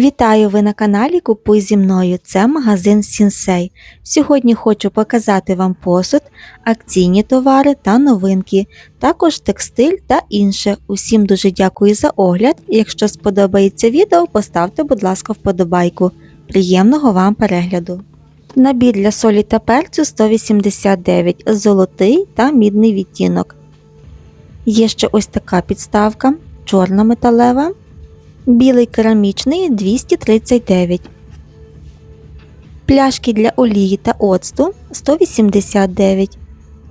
Вітаю ви на каналі Купуй зі мною. Це магазин Сінсей. Сьогодні хочу показати вам посуд, акційні товари та новинки, також текстиль та інше. Усім дуже дякую за огляд. Якщо сподобається відео, поставте, будь ласка, вподобайку. Приємного вам перегляду. Набір для солі та перцю 189, золотий та мідний відтінок. Є ще ось така підставка, чорна металева. Білий керамічний 239. Пляшки для олії та оцту 189.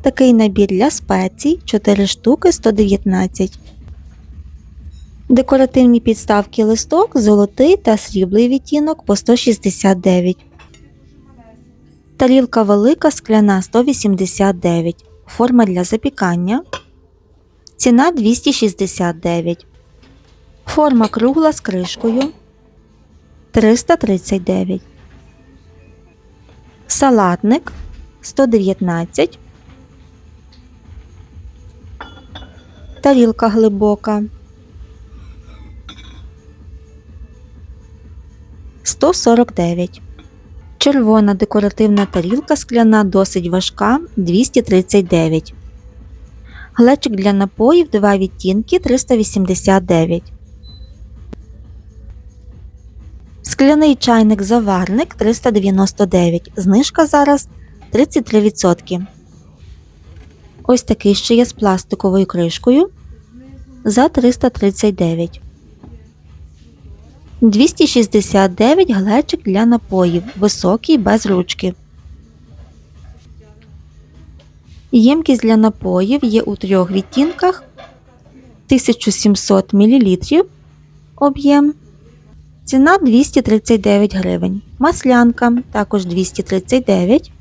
Такий набір для спецій 4 штуки 119. Декоративні підставки листок, золотий та сріблий відтінок по 169. Тарілка велика скляна 189. Форма для запікання. Ціна 269. Форма кругла з кришкою 339. Салатник 119. Тарілка глибока 149. Червона декоративна тарілка скляна досить важка 239. Глечик для напоїв 2 відтінки 389. Скляний чайник заварник 399. Знижка зараз 33%. Ось такий ще є з пластиковою кришкою за 339. 269 глечик для напоїв. Високий без ручки. Ємкість для напоїв є у трьох відтінках 1700 мл об'єм. Ціна 239 гривень. Маслянка також 239.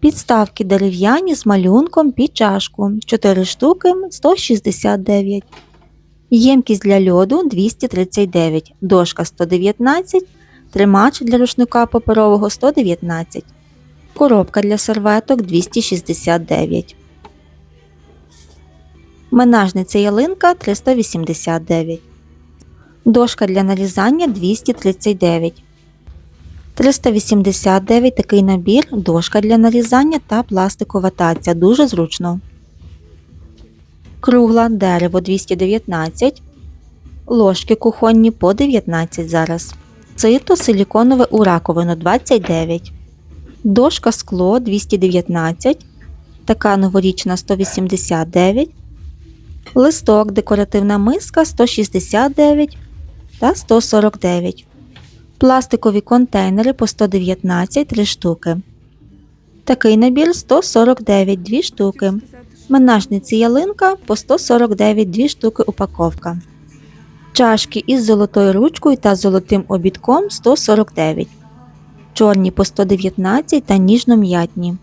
Підставки дерев'яні з малюнком під чашку 4 штуки 169. Ємкість для льоду 239, дошка 119, тримач для рушника паперового 119, коробка для серветок 269. Менажниця ялинка 389. Дошка для нарізання 239. 389 такий набір, дошка для нарізання та пластикова таця. Дуже зручно. Кругла дерево 219. Ложки кухонні по 19 зараз. Цито силіконове у раковину 29. Дошка скло 219. Така новорічна 189. Листок декоративна миска 169 та 149. Пластикові контейнери по 119 3 штуки. Такий набір 149 2 штуки. Менажниці ялинка по 149 2 штуки упаковка. Чашки із золотою ручкою та золотим обідком 149. Чорні по 119 та ніжно-м'ятні.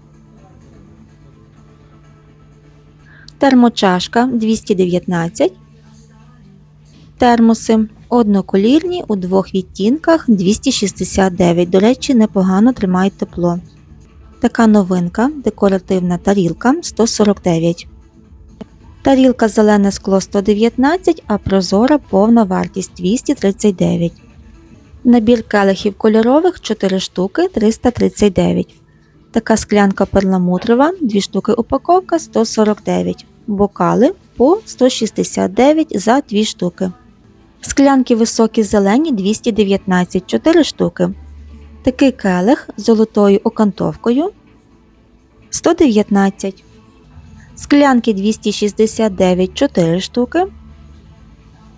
Термочашка 219. Термоси одноколірні у двох відтінках 269. До речі, непогано тримають тепло. Така новинка декоративна тарілка 149. Тарілка зелене скло 119, а прозора повна вартість 239. Набір келихів кольорових 4 штуки 339. Така склянка перламутрова 2 штуки упаковка 149. Бокали по 169 за 2 штуки. Склянки високі зелені 219 4 штуки. Такий келих з золотою окантовкою 119. Склянки 269 4 штуки.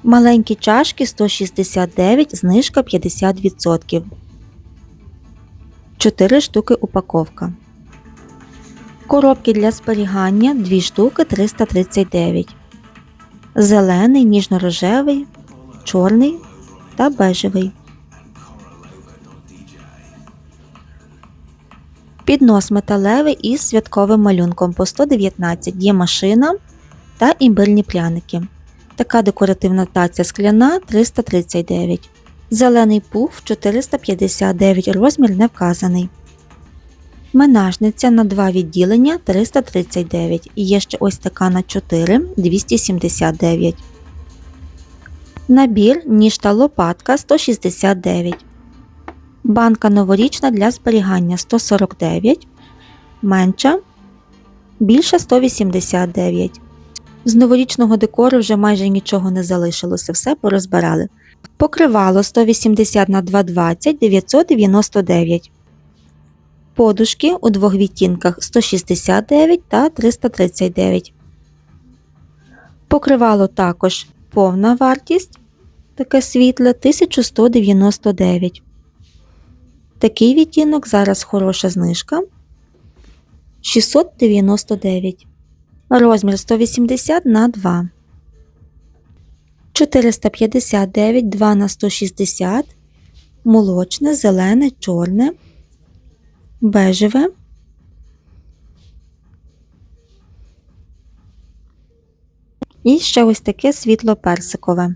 Маленькі чашки 169, знижка 50%. 4 штуки упаковка. Коробки для зберігання 2 штуки 339. Зелений, ніжно-рожевий, чорний та бежевий. Піднос металевий із святковим малюнком по 119 є машина та імбирні пряники. Така декоративна таця скляна 339. Зелений пуф 459 розмір не вказаний. Менажниця на 2 відділення 339 і є ще ось така на 4 279. Набір ніж та лопатка 169. Банка новорічна для зберігання 149. Менша. Більша 189. З новорічного декору вже майже нічого не залишилося, все порозбирали. Покривало 180 на 220 999. Подушки у двох відтінках 169 та 339. Покривало також повна вартість таке світле 1199. Такий відтінок зараз хороша знижка 699. Розмір 180 на 2. 459 2 на 160. Молочне, зелене, чорне, бежеве. І ще ось таке світло-персикове.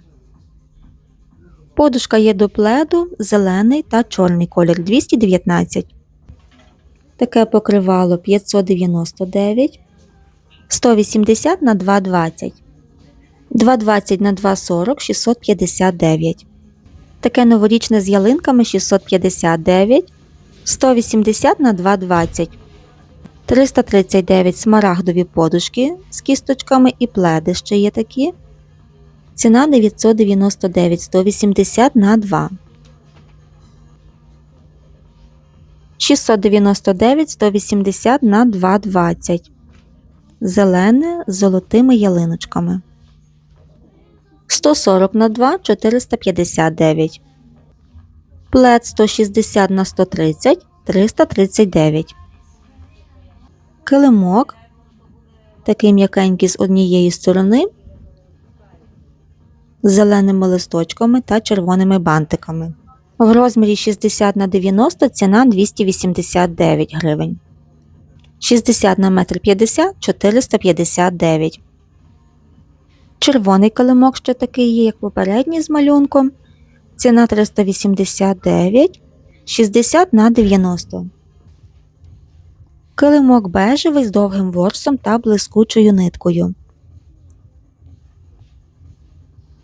Подушка є до пледу, зелений та чорний колір 219. Таке покривало 599, 180 на 220, 220 на 240 659. Таке новорічне з ялинками 659, 180 на 220, 339 смарагдові подушки з кісточками і пледи ще є такі. Ціна 999 180 на 2. 699 180 на 220. Зелене з золотими ялиночками. 140 на 2 459. Плед 160 на 130 339. Килимок. Такий м'якенький з однієї сторони з зеленими листочками та червоними бантиками. В розмірі 60 на 90 ціна 289 гривень. 60 на 1,50 м 459. Червоний килимок ще такий є, як попередній з малюнком. Ціна 389, 60 на 90. Килимок бежевий з довгим ворсом та блискучою ниткою.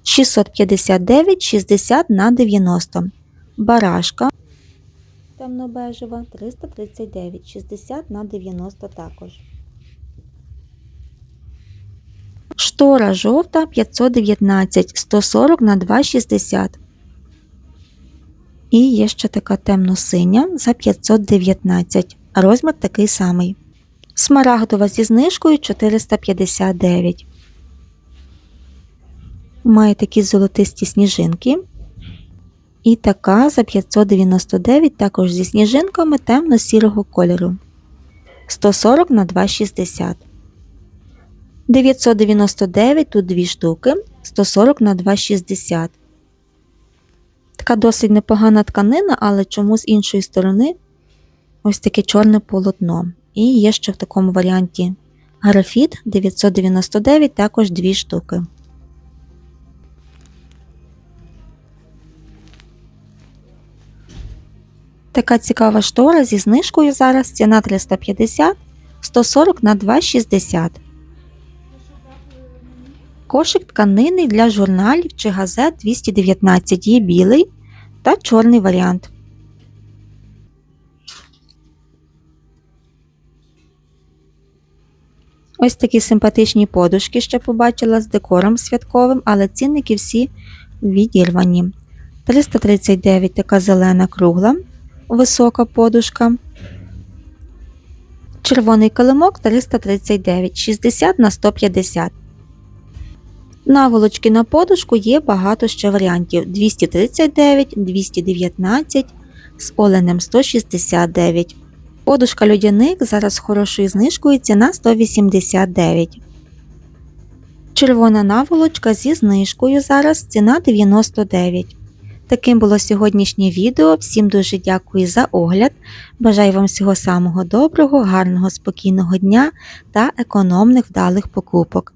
659 60 на 90. Барашка темно-бежева 339 60 на 90 також. Штора жовта 519 140 на 260. І є ще така темно-синя за 519. Розмір такий самий. Смарагдова зі знижкою 459. Має такі золотисті сніжинки. І така за 599 також зі сніжинками темно-сірого кольору. 140 на 260. 999 тут дві штуки. 140 на 260. Така досить непогана тканина, але чому з іншої сторони ось таке чорне полотно. І є ще в такому варіанті графіт 999 також дві штуки. Така цікава штора зі знижкою зараз ціна 350 140 на 260. Кошик тканини для журналів чи газет 219 є білий та чорний варіант. Ось такі симпатичні подушки ще побачила з декором святковим, але цінники всі відірвані. 339 така зелена кругла висока подушка. Червоний килимок 339 60 на 150. Наволочки на подушку є багато ще варіантів 239, 219 з оленем 169. Подушка льодяник зараз з хорошою знижкою ціна 189. Червона наволочка зі знижкою зараз ціна 99. Таким було сьогоднішнє відео. Всім дуже дякую за огляд. Бажаю вам всього самого доброго, гарного, спокійного дня та економних вдалих покупок.